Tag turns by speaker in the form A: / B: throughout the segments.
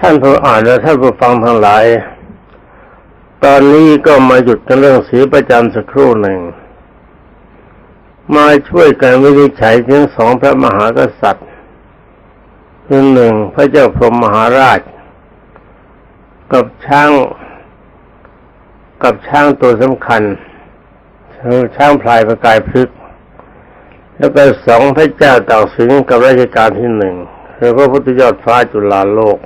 A: ท่านผู้อ่านและท่านผู้ฟังทั้งหลาย ตอนนี้ก็มาหยุดกันเรื่องสีประจำสักครู่หนึ่ง มาช่วยกันวินิจฉัยถึงสองพระมหากษัตริย์คือหนึ่งพระเจ้าพรหมมหาราช กับช้าง กับช้างตัวสำคัญช้างพลายประกายพฤกษ์แล้วก็สองพระเจ้าต่ากสินกับราชการที่หนึ่งคือพระพุทธยอดฟ้าจุฬาโลก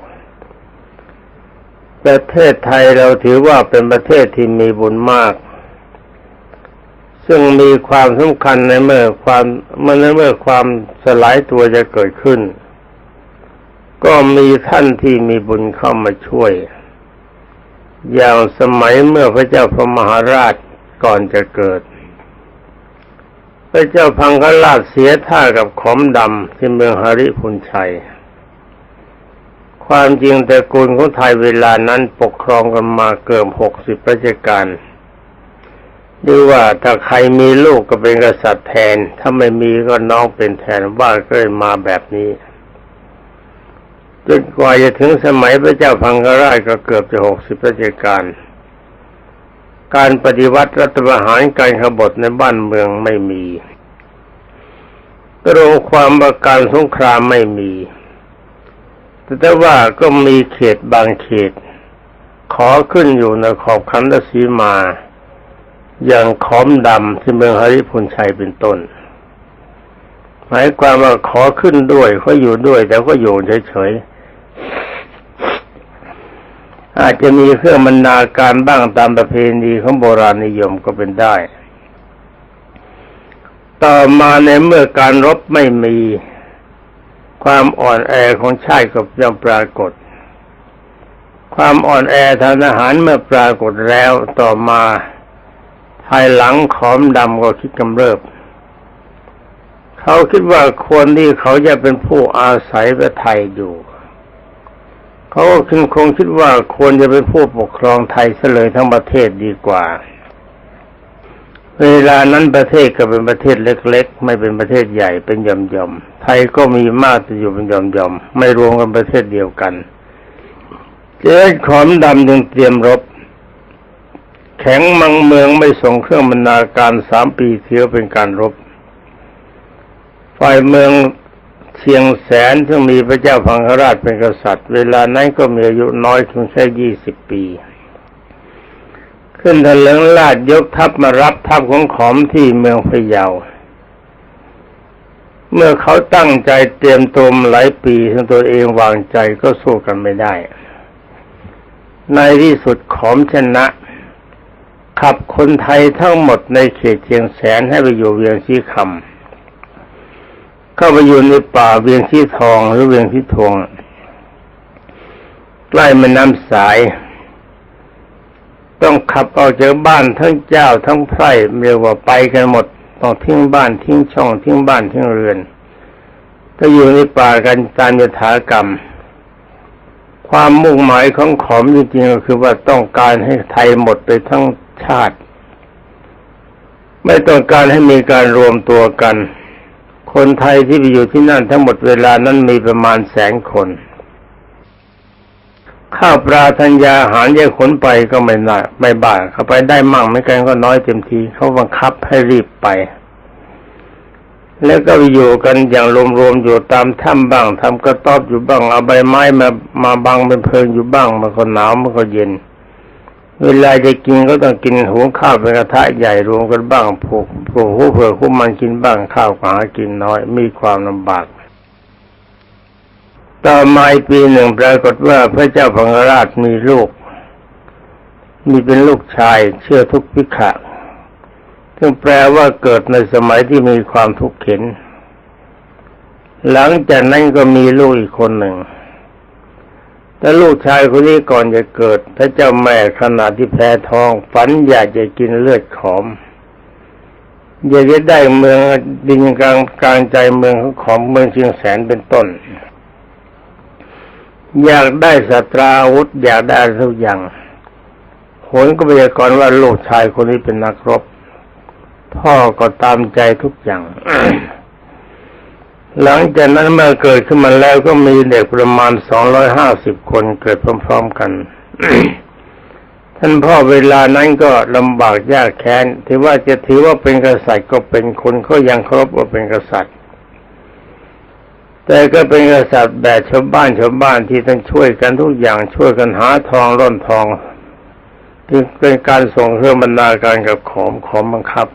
A: ประเทศไทยเราถือว่าเป็นประเทศที่มีบุญมาก ซึ่งมีความสำคัญในเมื่อความเมื่อในเมื่อความสลายตัวจะเกิดขึ้น ก็มีท่านที่มีบุญเข้ามาช่วย อย่างสมัยเมื่อพระเจ้าพระมหาราชก่อนจะเกิด พระเจ้าพังคราชเสียท่ากับขอมดำที่เมืองหาริพุนชัย ความจริงตระกูลของไทยเวลานั้นปกครองกันมาเกือบหกสิบราชการหรือว่าถ้าใครมีลูกก็เป็นกษัตริย์แทน ถ้าไม่มีก็น้องเป็นแทนบ้าก็เลยมาแบบนี้ จนกว่าจะถึงสมัยพระเจ้าพังคราชก็เกือบจะหกสิบราชการ การปฏิวัติรัฐประหารการขบฏในบ้านเมืองไม่มีกรงความประการสงครามไม่มี แต่ว่าก็มีเขตบางเขต ขอขึ้นอยู่ในขอบคันธสีมา อย่างขอมดำที่เมืองหริพุนชัยเป็นต้นหมายความว่าขอขึ้นด้วยเขาอยู่ด้วยแต่ก็อยู่เฉยๆ อาจจะมีเครื่องบรรณาการบ้างตามประเพณีของโบราณนิยมก็เป็นได้ ต่อมาในเมื่อการรบไม่มีความอ่อนแอของชาติก็ย่อมปรากฏ ความอ่อนแอทางทหารเมื่อปรากฏแล้วต่อมาภายหลังขอมดำก็คิดกำเริบ เขาคิดว่าควรที่เขาจะเป็นผู้อาศัยประไทยอยู่ เขาก็คงคงคิดว่าควรจะเป็นผู้ปกครองไทยเสเลยทั้งประเทศดีกว่า เวลานั้นประเทศก็เป็นประเทศเล็ก ๆ ไม่เป็นประเทศใหญ่เป็นย่อมๆไทยก็มีมากแต่อยู่เป็นย่อมๆไม่รวมกันประเทศเดียวกัน เจ๊ขอมดำจึงเตรียมรบ แข็งมังเมืองไม่ส่งเครื่องบรรณาการสามปีเที่ยวเป็นการรบฝ่ายเมือง เชียงแสนซึ่งมีพระเจ้าพังคราชเป็นกษัตริย์ เวลานั้นก็มีอายุน้อยเพียงแค่ยี่สิบปี ขึ้นถลิงลาดยกทัพมารับทัพของขอมที่เมืองพะเยา เมื่อเขาตั้งใจเตรียมตัวมหลายปีทั้งตัวเองวางใจก็สู้กันไม่ได้ ในที่สุดขอมชนะ ขับคนไทยทั้งหมดในเขตเชียงแสนให้ไปอยู่เวียงชีคำ เข้าไปอยู่ในป่าเวียงชีทองหรือเวียงชีทวงใกล้แม่น้ำสาย ต้องขับออกจากบ้านทั้งเจ้าทั้งไพร่เรียกว่าไปกันหมดต้องทิ้งบ้านทิ้งช่องทิ้งบ้านทิ้งเรือนก็อยู่ในป่ากันตามยถากรรม ความมุ่งหมายของขอมจริงๆก็คือว่าต้องการให้ไทยหมดไปทั้งชาติ ไม่ต้องการให้มีการรวมตัวกัน คนไทยที่ไปอยู่ที่นั่นทั้งหมดเวลานั้นมีประมาณแสนคน ข้าวปลาธัญญาอาหารแยกขนไปก็ไม่น่าไม่บ้าเขาไปได้มั่งไม่กันก็น้อยเต็มทีเขาบังคับให้รีบไป แล้วก็ไปอยู่กันอย่างรวมๆอยู่ตามถ้ำบ้างทำกระต๊อบอยู่บ้างเอาใบไม้มามาบังเป็นเพลิงอยู่บ้างมันก็หนาวมันก็เย็น เวลาจะกินก็ต้องกินหุงข้าวเป็นกระทะใหญ่รวมกันบ้างผูกผูกหูเผื่อคุ้มมันกินบ้างข้าวหากินน้อย มีความลำบาก ต่อมาอีกปีหนึ่งปรากฏว่าพระเจ้าพังราชมีลูก มีเป็นลูกชายเชื่อทุกพิขะซึ่งแปลว่าเกิดในสมัยที่มีความทุกข์เข็น หลังจากนั้นก็มีลูกอีกคนหนึ่ง แต่ลูกชายคนนี้ก่อนจะเกิดพระเจ้าแม่ขณะที่แพ้ท้อง ฝันอยากจะกินเลือดขอม อยากจะได้เมืองดินกลางกลางใจเมืองของขอมเมืองเชียงแสนเป็นต้น อยากได้สตราอาวุธ อยากได้ทุกอย่างผลก็พยากรณ์ว่าลูกชายคนนี้เป็นนักรบ พ่อก็ตามใจทุกอย่าง หลังจากนั้นเมื่อเกิดขึ้นมาแล้วก็มีเด็กประมาณสองร้อยห้าสิบคนเกิดพร้อมๆกัน ท่านพ่อเวลานั้นก็ลำบากยากแค้นถือว่าจะถือว่าเป็นกษัตริย์ก็เป็นคนเขายังเคารพว่าเป็นกษัตริย์ แต่ก็เป็นกษัตริย์แบบชาวบ้านชาวบ้านที่ต้องช่วยกันทุกอย่างช่วยกันหาทองร่อนทองเป็นการส่งเครื่องบรรณาการกับขอมขอมบังคับ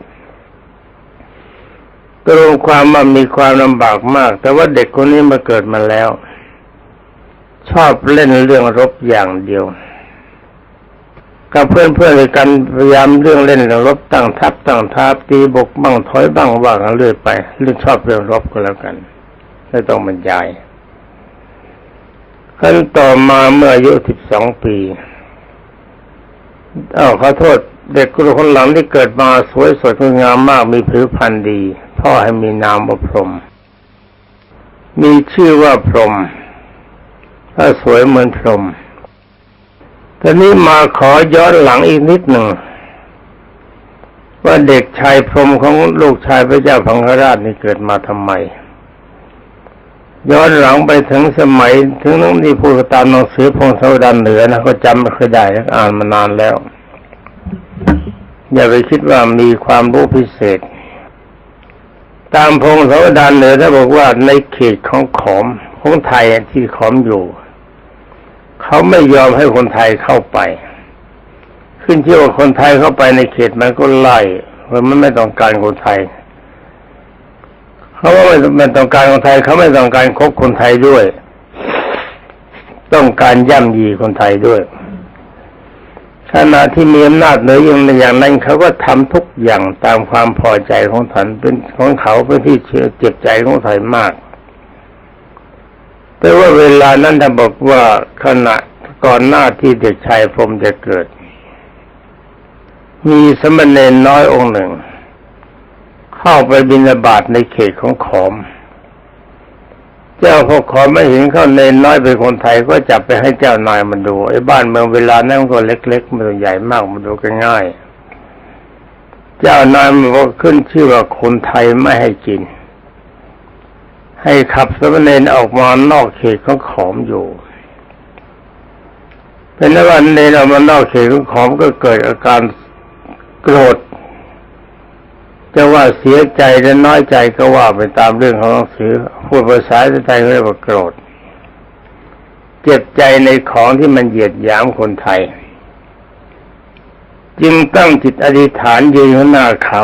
A: ก็รวมความว่ามีความลำบากมาก แต่ว่าเด็กคนนี้มาเกิดมาแล้ว ชอบเล่นเรื่องรบอย่างเดียว กับเพื่อนเพื่อนกันพยายามเรื่องเล่นเรื่องรบตั้งทัพตั้งทัพตีบกบ้างถอยบ้างว่ากันเรื่อยไปเรื่องชอบเรื่องรบก็แล้วกันไม่ต้องบรรยายขั้นต่อมาเมื่ออายุสิบสองปีอ้าวขอโทษ เด็กคนหลังที่เกิดมาสวยสดงดงามมากมีผิวพรรณดี พ่อให้มีนามว่าพรหมมีชื่อว่าพรหมถ้าสวยเหมือนพรหมตอนนี้มาขอย้อนหลังอีกนิดหนึ่งว่าเด็กชายพรหมของลูกชายพระเจ้าพังคราชนี่เกิดมาทำไม ย้อนหลังไปถึงสมัย ถึงนั้นที่พูดตามหนังสือพงศาวดารเหนือนะก็จำไม่เคอยได้อ่านมานานแล้ว อย่าไปคิดว่ามีความรู้พิเศษ ตามพงศาวดารเหนือถ้าบอกว่าในเขตของขอมของไทยที่ขอมอยู่ เขาไม่ยอมให้คนไทยเข้าไป ขึ้นเชื่อว่าคนไทยเข้าไปในเขตมันก็ไล่เพราะมันไม่ต้องการคนไทยเขาว่าไม่ต้องการคนไทยเขาไม่ต้องการคบคนไทยด้วย ต้องการย่ำยีคนไทยด้วย ขณะที่มีอำนาจเหนืออย่างอย่างนั้นเขาก็ทำทุกอย่างตามความพอใจของฐานเป็นของเขาเป็นที่เจ็บใจของไทยมาก แต่ว่าเวลานั้นท่านบอกว่าขณะก่อนหน้าที่เด็กชายพรมจะเกิด มีสมณเณรน้อยองค์หนึ่ ง เข้าไปบิณฑบาตในเขตของขอม เจ้าพวกขอมไม่เห็นเขาเนนน้อยเป็นคนไทยก็จับไปให้เจ้านายมันดูไอ้บ้านเมืองเวลานั้นก็เล็กๆมันใหญ่มากมันดูกันง่าย เจ้านายมันก็ขึ้นชื่อว่าคนไทยไม่ให้กิน ให้ขับสมณเณรออกมานอกเขตของขอมอยู่เป็นวันเนรออกมานอกเขตของขอมก็เกิดอาการโกรธ จะว่าเสียใจหรือน้อยใจก็ว่าไปตามเรื่องของหนังสือพูดภาษาไทยเรียกว่าโกรธ เจ็บใจในของที่มันเหยียดหยามคนไทย จึงตั้งจิตอธิษฐานยืนข้างหน้าเขา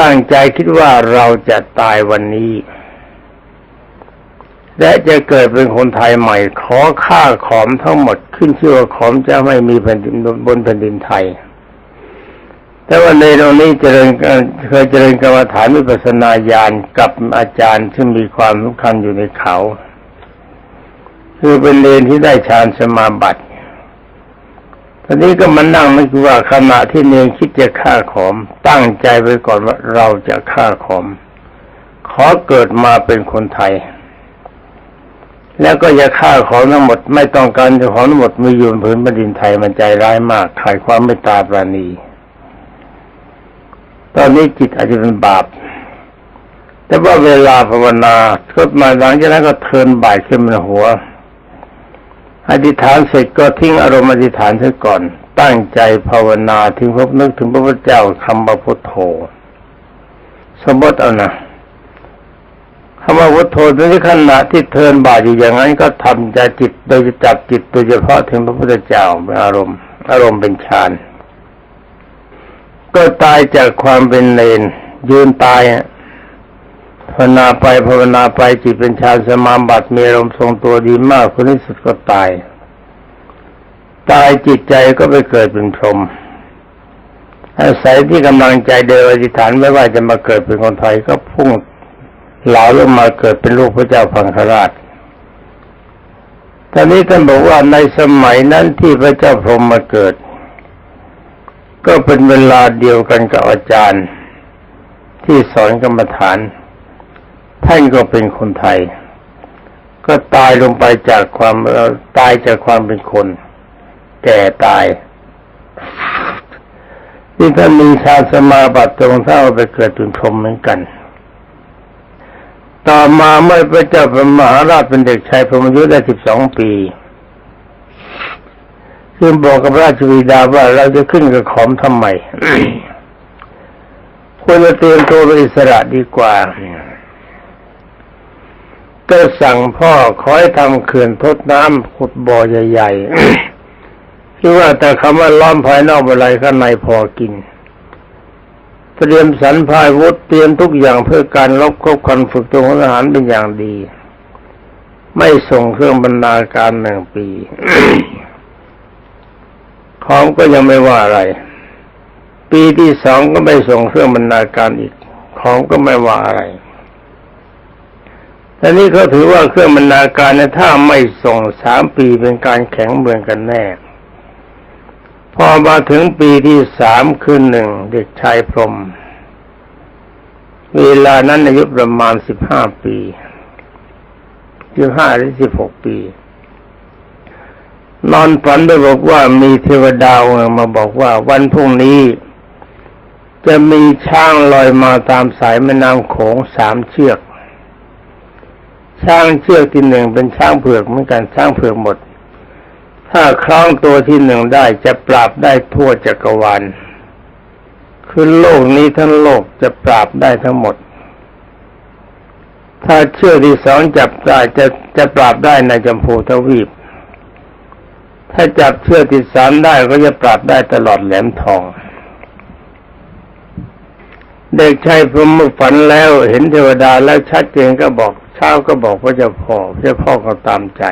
A: ตั้งใจคิดว่าเราจะตายวันนี้ และจะเกิดเป็นคนไทยใหม่ขอฆ่าขอมทั้งหมดขึ้นชื่อว่าขอมจะไม่มีแผ่นดินบนแผ่นดินไทย แต่ว่าในตรงนี้เจริญเคยเจริญกรรมฐานวิปัสนาญาณกับอาจารย์ซึ่งมีความสำคัญอยู่ในเขา คือเป็นเลนที่ได้ฌานสมาบัติตอนนี้ก็มานั่งนึกว่าขณะที่เนรคิดจะฆ่าขอม ตั้งใจไว้ก่อนว่าเราจะฆ่าขอม ขอเกิดมาเป็นคนไทย แล้วก็จะฆ่าของทั้งหมด ไม่ต้องการจะขอทั้งหมดมีอยู่บนผืนแผ่นดินไทยมันใจร้ายมากขาดความเมตตาปราณี ตอนนี้จิตอาจจะเป็นบาป แต่ว่าเวลาภาวนาก็มาหลังจากนั้นก็เทินบ่ายขึ้นบนหัว อธิษฐานเสร็จก็ทิ้งอารมณ์อธิษฐานเสียก่อน ตั้งใจภาวนาถึงพบนึกถึงพระพุทธเจ้าคำว่าพุทโธ สมมติเอานะคำว่าพุทโธในขณะที่เทินบาทอยู่อย่างนั้นก็ทำใจจิตโดยจับจิตโดยเฉพาะถึงพระพุทธเจ้าเป็นอารมณ์ อารมณ์เป็นฌาน ก็ตายจากความเป็นเลน ยืนตายภาวนาไปภาวนาไปจิตเป็นฌานสมาบัติมีอารมณ์ทรงตัวดีมากคนที่สุดก็ตาย ตายจิตใจก็ไปเกิดเป็นพรหมอาศัยที่กำลังใจเดินอธิษฐานไม่ว่าจะมาเกิดเป็นคนไทยก็พุ่งเหลาลงมาเกิดเป็นลูกพระเจ้าพังคราชตอนนี้ท่านบอกว่าในสมัยนั้นที่พระเจ้าพรหมมาเกิด ก็เป็นเวลาเดียวกันกับอาจารย์ ที่สอนกรรมฐาน ท่านก็เป็นคนไทย ก็ตายลงไปจากความตายจากความเป็นคน แก่ตายที่ท่านมีชาสมาบัติตรงเท่าไปเกิดเป็นพรหมเหมือนกัน ต่อมาเมื่อพระเจ้าเป็นมหาราชเป็นเด็กชายพรหมอายุได้สิบสองปี จึงบอกกับราชวิดาว่าเราจะขึ้นกับขอมทำไมควรจะเตรียมตัวเป็นอิสระดีกว่า ก็สั่งพ่อขอให้ทำเขื่อนทดน้ำขุดบ่อใหญ่ๆที่ว่าแต่คำว่าล้อมภายนอกอะไรข้างในพอกิน เตรียมสรรพายวุธเตรียมทุกอย่างเพื่อการรบคบคันฝึกตัวของทหารเป็นอย่างดี ไม่ส่งเครื่องบรรณาการหนึ่งปี ของก็ยังไม่ว่าอะไร ปีที่สองก็ไม่ส่งเครื่องบรรณาการอีกของก็ไม่ว่าอะไรแต่นี้เขาถือว่าเครื่องบรรณาการเนี่ยถ้าไม่ส่งสามปีเป็นการแข็งเมืองกันแน่ พอมาถึงปีที่สามคือหนึ่งเด็กชายพรหมเวลานั้นอายุประมาณสิบห้าปีสิบห้าหรือสิบหกปี นอนฝันได้บอกว่ามีเทวดามาบอกว่าวันพรุ่งนี้ จะมีช้างลอยมาตามสายแม่น้ำโขงสามเชือก ช้างเชือกที่หนึ่งเป็นช้างเผือกเหมือนกันช้างเผือกหมด ถ้าคล้องตัวที่หนึ่งได้จะปราบได้ทั่วจักรวาลคือโลกนี้ทั้งโลกจะปราบได้ทั้งหมด ถ้าเชือกที่สองจับได้จะจะปราบได้ในจมพูทวีป ถ้าจับเชือกที่สามได้ก็จะปราบได้ตลอดแหลมทอง เด็กชายพรหมฝันแล้วเห็นเทวดาแล้วชัดเจนก็บอกเช้าก็บอกว่าจะพ่อเจ้าพ่อก็ตามใจ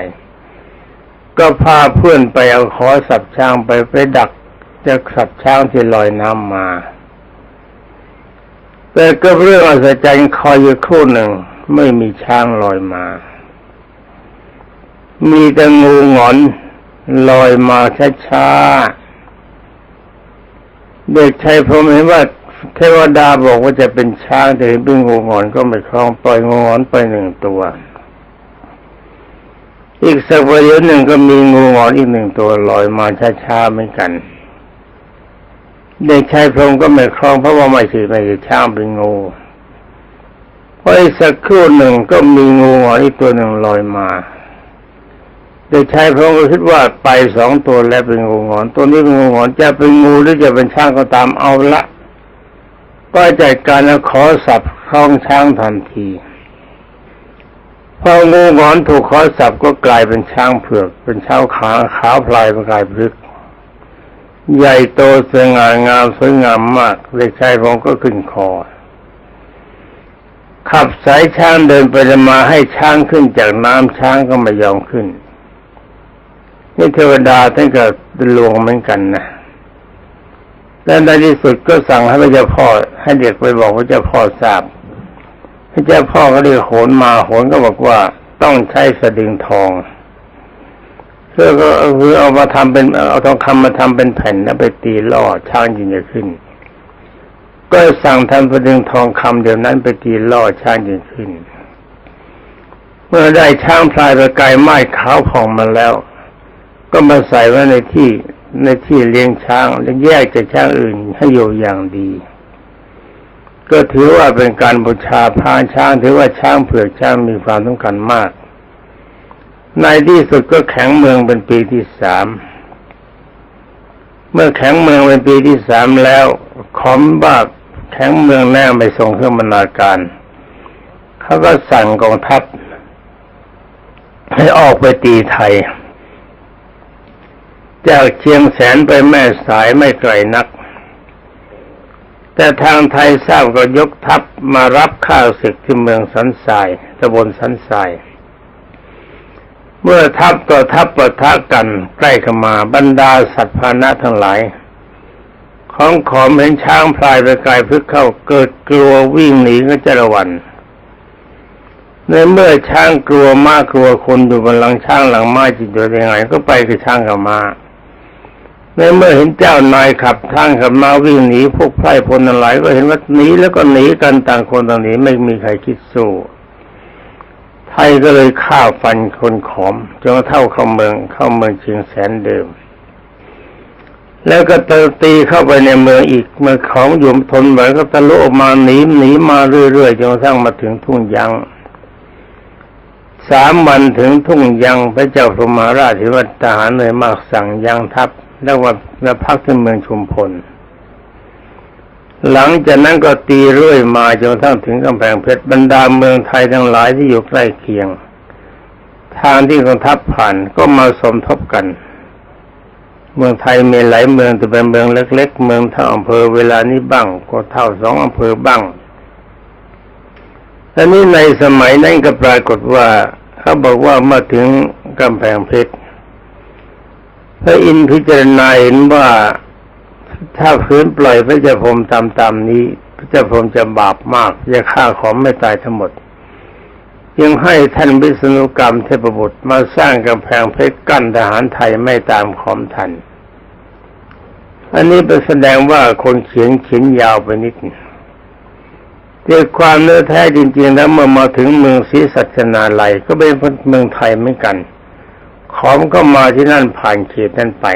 A: ก็พาเพื่อนไปเอาขอสับช้างไปไปดักจะสับช้างที่ลอยน้ำมาแต่ก็เรื่องอัศจรรย์คอยอยู่ครู่หนึ่ง ไม่มีช้างลอยมา มีแต่งูงอน ลอยมาช้าๆเด็กชายพรหมเห็นว่าเทวดาบอกว่าจะเป็นช้างแต่เห็นเป็นงูหงอนก็ไม่คล้องปล่อยงูหงอนไปหนึ่งตัว อีกสักประเดี๋ยวหนึ่งก็มีงูหงอนอีกหนึ่งตัวลอยมาช้าๆเหมือนกัน เด็กชายพรหมก็ไม่คล้องเพราะว่าไม่ใช่ไม่ใช่ช้างเป็นงูพออีกสักครู่หนึ่งก็มีงูหงอนอีกตัวหนึ่งลอยมา เด็กชายพรหมก็คิดว่าไปสองตัวแล้วเป็นงูหงอน ตัวนี้เป็นงูหงอนจะเป็นงูหรือจะเป็นช้างก็ตามเอาละ ก็จัดการแล้วขอสับคล้องช้างทันทีพองูหงอนถูกขอสับก็กลายเป็นช้างเผือก เป็นช้างขาขาวพลายประกายพลึกใหญ่โตสง่างามสวยงามมากเด็กชายผมก็ขึ้นคอ ขับสายช้างเดินไปมาให้ช้างขึ้นจากน้ำช้างก็ไม่ยอมขึ้น นี่เทวดาท่านก็ลวงเหมือนกันนะแล้วในที่สุดก็สั่งให้พระเจ้าพ่อให้เด็กไปบอกพระเจ้าพ่อทราบ พระเจ้าพ่อก็เรียโหนมาโหนก็บอกว่าต้องใช้สะดึงทองเพื่อก็คือเอามาทำเป็นเอาทองคำมาทำเป็นแผ่นแล้วไปตีล่อช้างยิงจะขึ้น ก็สั่งทำสะดึงทองคำเดี๋ยวนั้นไปตีล่อช้างยิงขึ้น เมื่อได้ช้างพลายประกายไม้ขาวผ่องมาแล้ว ก็มาใส่ไว้ในที่ในที่เลี้ยงช้างและแยกจากช้างอื่นให้อยู่อย่างดี ก็ถือว่าเป็นการบูชาพานช้าง ถือว่าช้างเผือกช้างมีความสำคัญมาก ในที่สุดก็แข็งเมืองเป็นปีที่สามเมื่อแข็งเมืองเป็นปีที่สามแล้วขอมบ้าแข็งเมืองแน่ไปส่งเครื่องบรรณาการเขาก็สั่งกองทัพให้ออกไปตีไทย จากเชียงแสนไปแม่สายไม่ไกลนัก แต่ทางไทยทราบก็ยกทัพมารับข้าวศึกที่เมืองสันทรายตะบนสันทราย เมื่อทัพต่อทัพปะทะกันใกล้เข้ามาบรรดาสัตว์พานะทั้งหลาย ของขอมเห็นช้างพลายไปไกลพึกเข้าเกิดกลัววิ่งหนีก็จะระวันในเมื่อช้างกลัวมากกลัวคนอยู่บนหลังช้างหลังม้าจิตอยู่ยังไงก็ไปกับช้างกับมา้า ในเมื่อเห็นเจ้านายขับทางขับมาวิ่งหนีพวกไพร่พลอะไรก็เห็นว่าหนีแล้วก็หนีกันต่างคนต่างหนีไม่มีใครคิดสู้ไทยก็เลยฆ่าฟันคนขอมจนเท่าเข้าเมืองเข้าเมืองเชียงแสนเดิม แล้วก็เตตีเข้าไปในเมืองอีกเมื่อของอยู่ทนไหวก็ตะลุออกมาหนีหนีมาเรื่อยๆจนกระทั่งมาถึงทุ่งยังสามวันถึงทุ่งยังพระเจ้าพรหมาราชที่ว่าทหารเลยมากสั่งยังทัพ แล้วว่ามาพักที่เมืองชุมพล หลังจากนั้นก็ตีเรื่อยมาจนทั่งถึงกำแพงเพชรบรรดาเมืองไทยทั้งหลายที่อยู่ใกล้เคียง ทางที่กองทัพผ่านก็มาสมทบกัน เมืองไทยมีหลายเมืองแต่เป็นเมืองเล็ก ๆ เมืองเท่าอำเภอเวลานี้บ้าง ก็เท่าสองอำเภอบ้างอันนี้ในสมัยนั้นก็ปรากฏว่าเขาบอกว่าเมื่อถึงกำแพงเพชร พระอินทร์พิจารณาเห็นว่าถ้าพื้นปล่อยพระเจ้าพรมตามตามนี้ พระเจ้าพรมจะบาปมากจะฆ่าของไม่ตายทั้งหมด ยังให้ท่านวิษณุกรรมเทพบุตรมาสร้างกำแพงเพชรกั้นทหารไทยไม่ตามขอมทัน อันนี้เป็นแสดงว่าคนเขียนเขียนยาวไปนิดแต่ความเนื้อแท้จริง ๆ แล้วเมื่อมาถึงเมืองศรีสัชนาลัยก็เป็นเมืองไทยเหมือนกัน ขอมก็มาที่นั่นผ่านเขตนั่นไป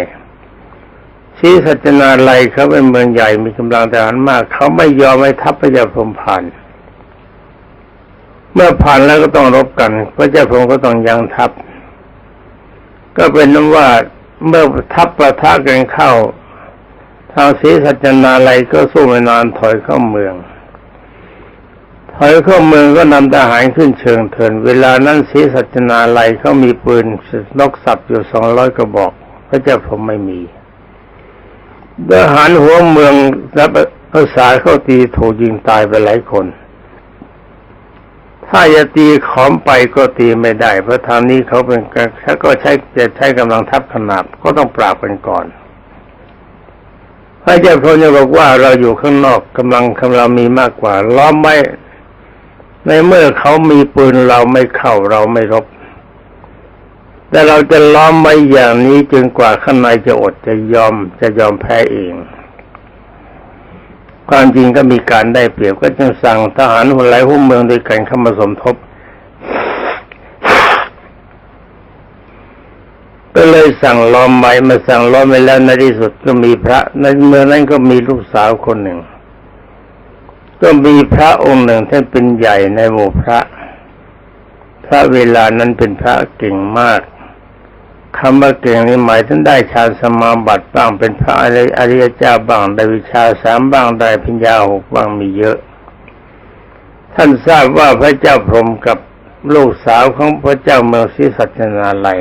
A: ศรีสัชนาลัยเขาเป็นเมืองใหญ่มีกำลังทหารมาก เขาไม่ยอมให้ทัพพระเจ้าพรมผ่าน เมื่อผ่านแล้วก็ต้องรบกัน พระเจ้าพรมก็ต้องยังทัพ ก็เป็นนั้นว่าเมื่อทัพประทะกันเข้า ทางศรีสัจนาลัยก็สู้ไม่นานถอยเข้าเมือง ถอยเข้าเมืองก็นำทหารขึ้นเชิงเทิน เวลานั้นศรีสัจนาลัยเขามีปืนนกสับอยู่สองร้อยกระบอก พระเจ้าผมไม่มีทหารหัวเมืองรับอาสาเข้าตีถูกยิงตายไปหลายคน ถ้าจะตีขอมไปก็ตีไม่ได้ เพราะทางนี้เขาเป็นถ้าก็ใช้จะใช้กำลังทัพขนาบก็ต้องปราบกันก่อน พระเจ้าพรจะบอกว่าเราอยู่ข้างนอกกำลังกำลังมีมากกว่า ล้อมไม่ ในเมื่อเขามีปืนเราไม่เข้าเราไม่รบ แต่เราจะล้อมไว้อย่างนี้จนกว่าข้างในจะอดจะยอมจะยอมแพ้เอง ความจริงก็มีการได้เปรียบก็จึงสั่งทหารหัวไหลหุ้มเมืองด้วยกันเข้ามาสมทบ ก็เลยสั่งล้อมไว้มาสั่งล้อมไว้แล้วในที่สุดก็มีพระ ในเมืองนั้นก็มีลูกสาวคนหนึ่ง ก็มีพระองค์หนึ่งท่านเป็นใหญ่ในหมู่พระ พระเวลานั้นเป็นพระเก่งมากคำว่าเก่งนี่หมายถึงได้ฌานสมาบัติบ้างเป็นพระอริยเจ้าบ้างได้วิชาสามบ้างได้พิญญาหกบ้างมีเยอะ ท่านทราบว่าพระเจ้าพรหมกับลูกสาวของพระเจ้าเมืองศรีสัจนาลัย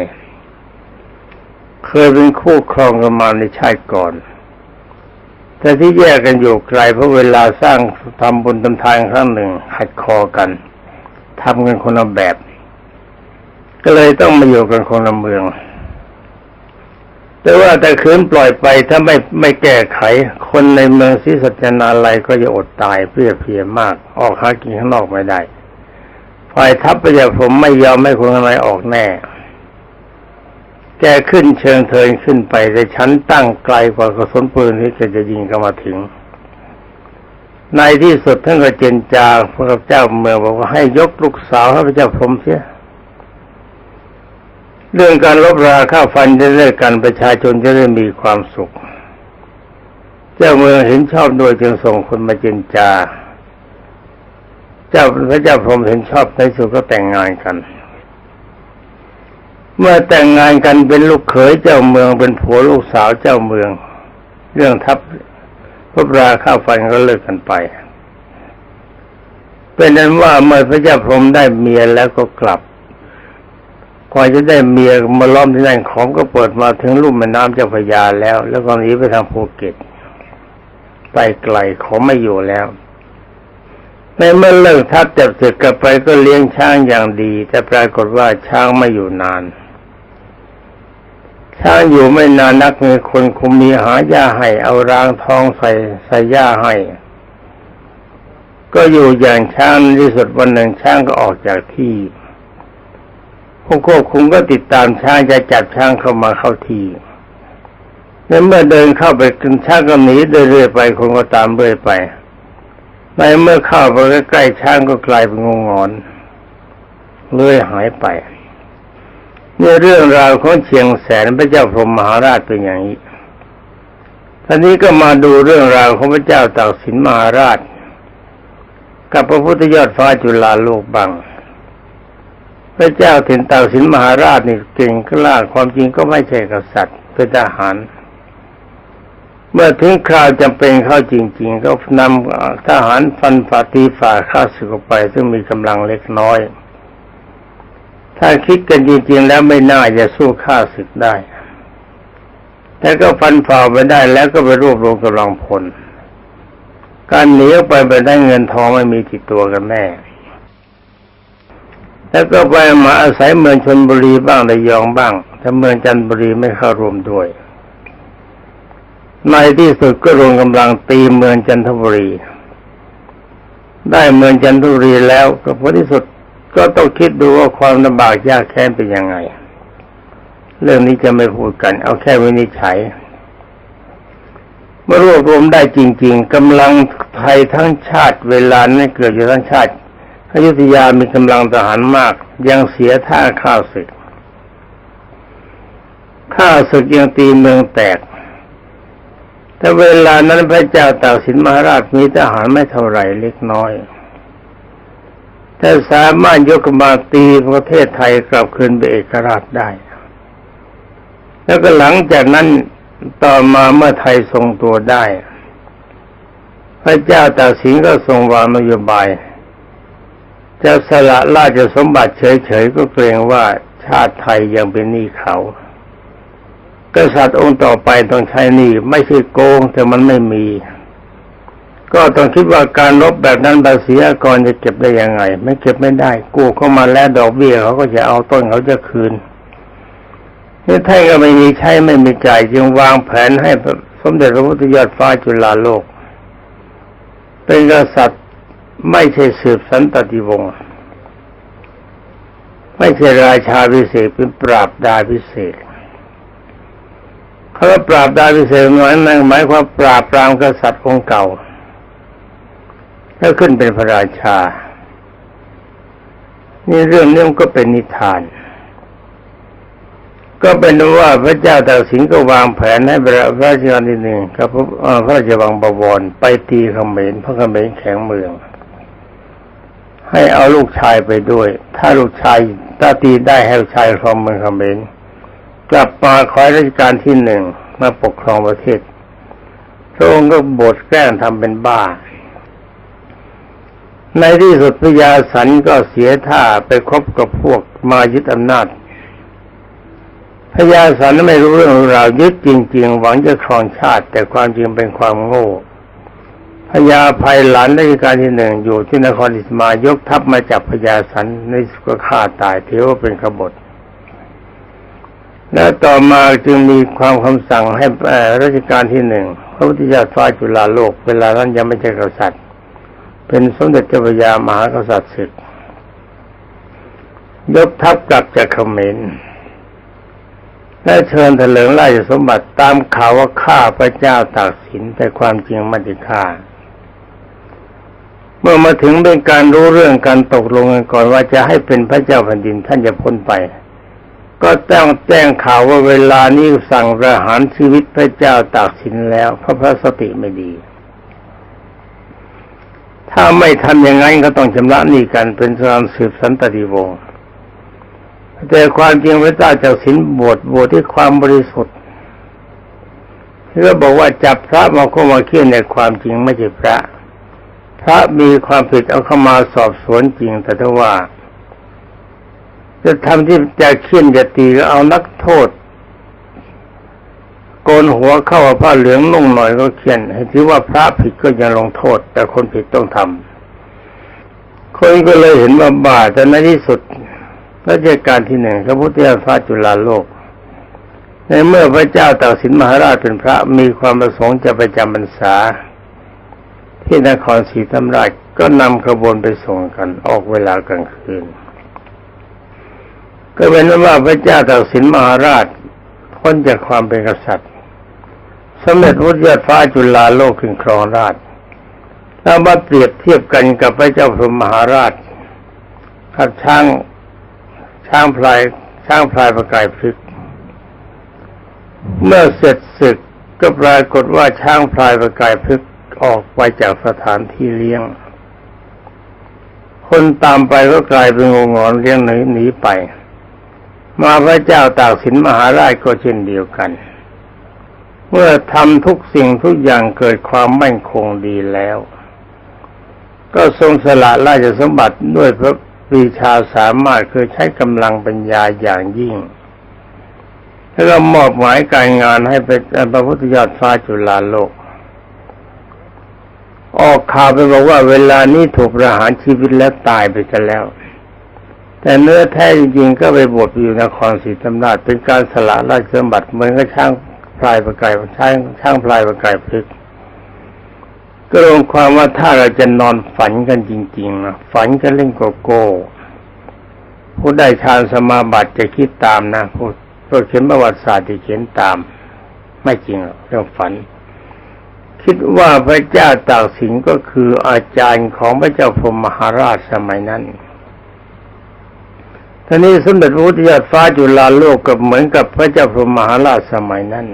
A: เคยเป็นคู่ครองกันมาในชาติก่อน แต่ที่แยกกันอยู่ไกลเพราะเวลาสร้างทำบุญทำทานครั้งหนึ่งขัดคอกันทำกันคนละแบบ ก็เลยต้องมาอยู่กันคนละเมือง แต่ว่าแต่คืนปล่อยไปถ้าไม่ไม่แก้ไข คนในเมืองศรีสัจนาลัยก็จะอดตายเพื่อเพียมาก ออกหากินข้างนอกไม่ได้ฝ่ายทัพประยาผมไม่ยอมให้คนอะไรออกแน่ แกขึ้นเชิงเทินขึ้นไปแต่ชั้นตั้งไกลกว่ากระสุนปืนที่แกจะยิงเข้ามาถึง ในที่สุดท่านก็เจนจาพระเจ้าเมืองบอกว่าให้ยกลูกสาวพระเจ้าพรมเสียเรื่องการลบราค่าฟันจะเลิกกันประชาชนจะได้มีความสุข เจ้าเมืองเห็นชอบโดยจึงส่งคนมาเจนจา เจ้าพระเจ้าพรมเห็นชอบในสุดก็แต่งงานกัน เมื่อแต่งงานกันเป็นลูกเขยเจ้าเมืองเป็นผัวลูกสาวเจ้าเมือง เรื่องทัพพบราข้าฟันก็เลิกกันไป เป็นนั้นว่าเมื่อพระเจ้าพรหมได้เมียแล้วก็กลับกว่าจะได้เมียมาล้อมที่นั่นของก็เปิดมาถึงลุ่มแม่น้ำเจ้าพระยาแล้ว แล้วก็หนีไปทางภูเก็ตไปไกลของไม่อยู่แล้วในเมื่อเลิกทัพจับศึกกลับไปก็เลี้ยงช้างอย่างดี แต่ปรากฏว่าช้างไม่อยู่นาน ช้างอยู่ไม่นานนักมีคนคุมมีหาหญ้าให้ เอารางทองใส่ใส่หญ้าให้ ก็อยู่อย่างช้างที่สุดวันหนึ่งช้างก็ออกจากที่ผู้ควบคุมก็ติดตามช้างจะจับช้างเข้ามาเข้าที่ในเมื่อเดินเข้าไปกินช้างก็หนีเรื่อยไปคนก็ตามเรื่อยไป ในเมื่อเข้าไปใกล้ช้างก็กลายเป็นงูงอนเลื่อยหายไป นี่เรื่องราวของเชียงแสนพระเจ้าพรหมมหาราชเป็นอย่างนี้ท่านนี้ก็มาดูเรื่องราวของพระเจ้าตากสินมหาราช กับพระพุทธยอดฟ้าจุฬาโลกบัง พระเจ้าถิ่นตากสินมหาราชนี่เก่งกล้าความจริงก็ไม่ใช่กษัตริย์เป็นทหาร เมื่อถึงคราวจำเป็นเข้าจริง ๆ ก็นำทหารฟันฝ่าตีฝ่าข้าศึกออกไป ซึ่งมีกำลังเล็กน้อย ถ้าคิดกันจริงๆแล้วไม่น่าจะสู้ข้าศึกได้ แต่ก็ฟันฝ่าไปได้แล้วก็ไปรวบรวมกำลังพล การหนีออกไปไปได้เงินทองไม่มีติดตัวกันแน่ แล้วก็ไปมาอาศัยเมืองชนบุรีบ้างระยองบ้าง แต่เมืองจันทบุรีไม่เข้ารวมด้วย ในที่สุดก็รวมกำลังตีเมืองจันทบุรี ได้เมืองจันทบุรีแล้วก็ผลที่สุด ก็ต้องคิดดูว่าความลำบากยากแค้นเป็นยังไง เรื่องนี้จะไม่พูดกัน เอาแค่วินิจฉัยเมื่อรวบรวมได้จริง ๆกำลังไทยทั้งชาติเวลานั้นเกิดอยู่ทั้งชาติอยุธยามีกำลังทหารมาก ยังเสียท่าข้าวศึกข้าศึกยังตีเมืองแตก แต่เวลานั้นพระเจ้าตากสินมหาราชมีทหารไม่เท่าไหร่เล็กน้อย แต่สามารถยกกำลังตีประเทศไทยกลับคืนเป็นเอกราชได้ แล้วก็หลังจากนั้นต่อมาเมื่อไทยทรงตัวได้ พระเจ้าตากสินก็ทรงวางนโยบาย จะสละราชสมบัติเฉยๆก็เกรงว่าชาติไทยยังเป็นหนี้เขา กษัตริย์องค์ต่อไปต้องใช้หนี้ไม่ใช่โกงแต่มันไม่มี ก็ต้องคิดว่าการลบแบบนั้นภาษีอากรจะเก็บได้ยังไง ไม่เก็บไม่ได้ กู้เข้ามาแล้วดอกเบี้ยเขาก็จะเอาต้นเขาจะคืนนี่ท่านก็ไม่มีใช้ไม่มีจ่ายจึงวางแผนให้สมเด็จพระพุทธยอดฟ้าจุฬาโลก เป็นกษัตริย์ไม่ใช่สืบสันตติวงศ์ไม่ใช่ราชาพิเศษเป็นปราบดาพิเศษเขาปราบดาพิเศษหมายนั่นหมายความปราบปรามกษัตริย์องค์เก่า แล้วขึ้นเป็นพระราชา นี่เรื่องนี้มันก็เป็นนิทาน ก็เป็นว่าพระเจ้าตากสินก็วางแผนให้พระราชการที่หนึ่งกับพระราชวังบวรไปตีเขมรพระเขมรแข็งเมือง ให้เอาลูกชายไปด้วย ถ้าลูกชายถ้าตีได้ให้ลูกชายครองเมืองเขมรกลับมาคอยราชการที่หนึ่งมาปกครองประเทศพระองค์ก็บทแกล้งทำเป็นบ้า ในที่สุดพญาสันก็เสียท่าไปคบกับพวกมายึดอำนาจพญาสันไม่รู้เรื่องราวยึดจริง ๆ หวังจะครองชาติ แต่ความจริงเป็นความโง่พญาภัยหลานราชการที่หนึ่งอยู่ที่นครอิสมายกทัพมาจับพญาสันในสุก็ฆ่าตายถือว่าเป็นขบฏแล้วต่อมาจึงมีความคำสั่งให้รัชการที่หนึ่งพระพุทธเจ้าฟ้าจุฬาโลกเวลานั้นยังไม่ใช่กษัตริย์ เป็นสมเด็จเจ้าพระยามหากษัตริย์ศึก ยกทัพกลับจากเขมรและเชิญเถลิงราชสมบัติตามข่าวว่าฆ่าพระเจ้าตากสินแต่ความจริงไม่ได้ฆ่าเมื่อมาถึงเป็นการรู้เรื่องการตกลงกันก่อนว่าจะให้เป็นพระเจ้าแผ่นดินท่านจะพ้นไป ก็ต้องแจ้งข่าวว่าเวลานี้สั่งประหารชีวิตพระเจ้าตากสินแล้ว เพราะพระสติไม่ดี ถ้าไม่ทำอย่างนั้นก็ต้องชำระหนี้กันเป็นสามสืบสันตติวงศ์แต่ความจริงพระเจ้าจากสินบวชบวชที่ความบริสุทธิ์ที่ก็บอกว่าจับพระมาเข้ามาเคี่ยนในความจริงไม่ใช่พระ พระมีความผิดเอาเข้ามาสอบสวนจริง แต่ถ้าว่า จะทำที่จะเคี่ยนจะตีก็เอานักโทษ โกนหัวเข้าผ้าเหลืองนุ่งหน่อยก็เคี่ยนให้ถือว่าพระผิดก็ยังลงโทษ แต่คนผิดต้องทำคนก็เลยเห็นว่าบาปแต่ในที่สุดรัชกาลที่หนึ่งพระพุทธเจ้าฟ้าจุฬาโลก ในเมื่อพระเจ้าตากสินมหาราชเป็นพระมีความประสงค์จะไปจำพรรษา ที่นครศรีธรรมราชก็นำขบวนไปส่งกันออกเวลากลางคืน ก็เป็นว่าพระเจ้าตากสินมหาราชพ้นจากความเป็นกษัตริย์ สมเด็จพระเจ้าฟ้าจุฬาโลกขึ้นครองราชแล้วมาเปรียบเทียบกันกับพระเจ้าพรหมมหาราชกับช้างช้างพลายช้างพลายประกายพลึกเมื่อเสร็จศึกก็ปรากฏว่าช้างพลายประกายพลึกออกไปจากสถานที่เลี้ยง คนตามไปก็กลายเป็นงูงอนเลี้ยงหนีหนีไป มาพระเจ้าตากสินมหาราชก็เช่นเดียวกัน เมื่อทำทุกสิ่งทุกอย่างเกิดความมั่นคงดีแล้ว ก็ทรงสละราชสมบัติด้วยพระปรีชาสามารถคือใช้กำลังปัญญาอย่างยิ่ง แล้วก็มอบหมายการงานให้เป็นพระพุทธยอดฟ้าจุฬาโลก ออกข่าวไปบอกว่าเวลานี้ถูกประหารชีวิตแล้วตายไปกันแล้ว แต่เนื้อแท้จริงๆก็ไปบวชอยู่นครศรีธรรมราชเป็นการสละราชสมบัติเหมือนกับช่าง พลายประกายช่างช่างพลายประกายพลึกก็รวมความว่าถ้าเราจะนอนฝันกันจริงๆนะฝันกันเล่นโกโก้ผู้ได้ฌานสมาบัติจะคิดตามนะผู้ผู้เขียนประวัติศาสตร์จะเขียนตาม ไม่จริงหรอกเรื่องฝัน คิดว่าพระเจ้าตากสินก็คืออาจารย์ของพระเจ้าพรหมมหาราชสมัยนั้น ท่านี้สมเด็จพระพุทธยอดฟ้าจุฬาโลกกับเหมือนกับพระเจ้าพรหมมหาราชสมัยนั้น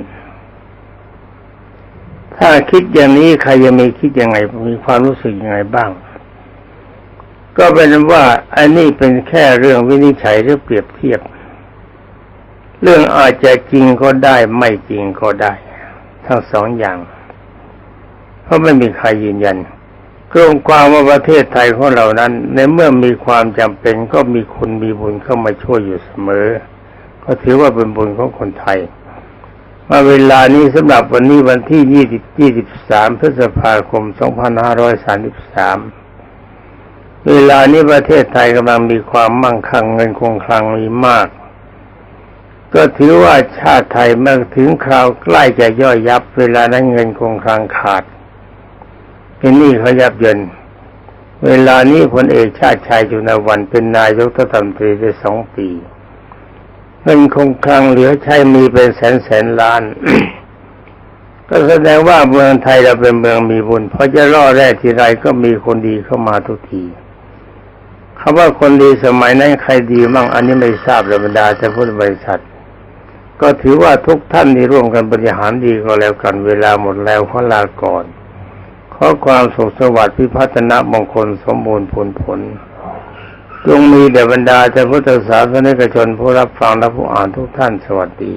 A: ถ้าคิดอย่างนี้ใครจะมีคิดยังไงมีความรู้สึกยังไงบ้าง ก็เป็นว่าอันนี้เป็นแค่เรื่องวินิจฉัยหรือเปรียบเทียบ เรื่องอาจจะจริงก็ได้ไม่จริงก็ได้ ทั้งสองอย่าง เพราะไม่มีใครยืนยัน กรงความว่าประเทศไทยของเรานั้น ในเมื่อมีความจำเป็นก็มีคนมีบุญเข้ามาช่วยอยู่เสมอ ก็ถือว่าเป็นบุญของคนไทยมาเวลานี้สำหรับวันนี้วันที่20 23พฤษภาคม2533เวลานี้ประเทศไทยกำลังมีความมั่งคั่งเงินคงคลังมีมาก ก็ถือว่าชาติไทยเมื่อถึงคราวใกล้จะย่อยยับ เวลานั้นเงินคงคลังขาด เป็นนี้เขายับเยิน เวลานี้พลเอกชาติชายจุนวันเป็นนายกรัฐมนตรีได้สองปี เงินคงคลังเหลือใช้มีเป็นแสนแสนล้าน ก็แสดงว่าเมืองไทยเราเป็นเมืองมีบุญเพราะจะล่อแร่ทีไรก็มีคนดีเข้ามาทุกทีคำว่าคนดีสมัยนั้นใครดีมั่งอันนี้ไม่ทราบเลยบรรดาแต่พุทธบริษัท ก็ถือว่าทุกท่านที่ร่วมกันบริหารดีก็แล้วกันเวลาหมดแล้วขอลาก่อน ขอความสุขสวัสดิ์พิพัฒนมงคลสมบูรณ์ผลผล จงมีเดบรรดาเจ้าพุทธศาสนิกชนผู้รับฟังและผู้อ่านทุกท่านสวัสดี